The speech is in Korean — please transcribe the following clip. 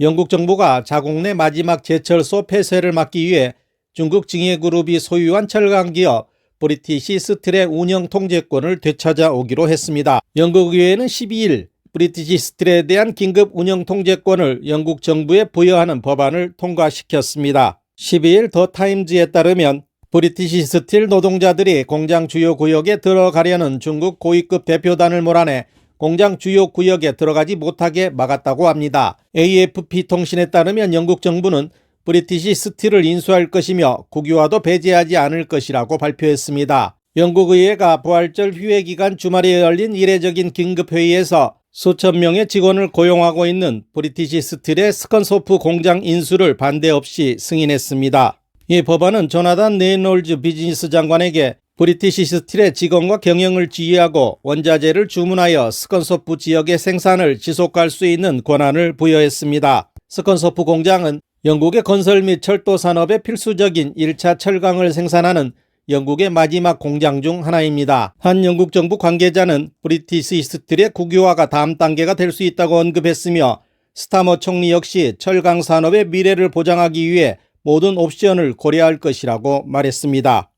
영국 정부가 자국 내 마지막 제철소 폐쇄를 막기 위해 중국 징해그룹이 소유한 철강 기업 브리티시 스틸의 운영 통제권을 되찾아 오기로 했습니다. 영국 의회는 12일 브리티시 스틸에 대한 긴급 운영 통제권을 영국 정부에 부여하는 법안을 통과시켰습니다. 12일 더 타임즈에 따르면 브리티시 스틸 노동자들이 공장 주요 구역에 들어가려는 중국 고위급 대표단을 몰아내 공장 주요 구역에 들어가지 못하게 막았다고 합니다. AFP 통신에 따르면 영국 정부는 브리티시 스틸을 인수할 것이며 국유화도 배제하지 않을 것이라고 발표했습니다. 영국 의회가 부활절 휴회 기간 주말에 열린 이례적인 긴급 회의에서 수천 명의 직원을 고용하고 있는 브리티시 스틸의 스컨소프 공장 인수를 반대 없이 승인했습니다. 이 법안은 조나단 네놀즈 비즈니스 장관에게 브리티시 스틸의 직원과 경영을 지휘하고 원자재를 주문하여 스컨소프 지역의 생산을 지속할 수 있는 권한을 부여했습니다. 스컨소프 공장은 영국의 건설 및 철도 산업에 필수적인 1차 철강을 생산하는 영국의 마지막 공장 중 하나입니다. 한 영국 정부 관계자는 브리티시 스틸의 국유화가 다음 단계가 될 수 있다고 언급했으며 스타머 총리 역시 철강 산업의 미래를 보장하기 위해 모든 옵션을 고려할 것이라고 말했습니다.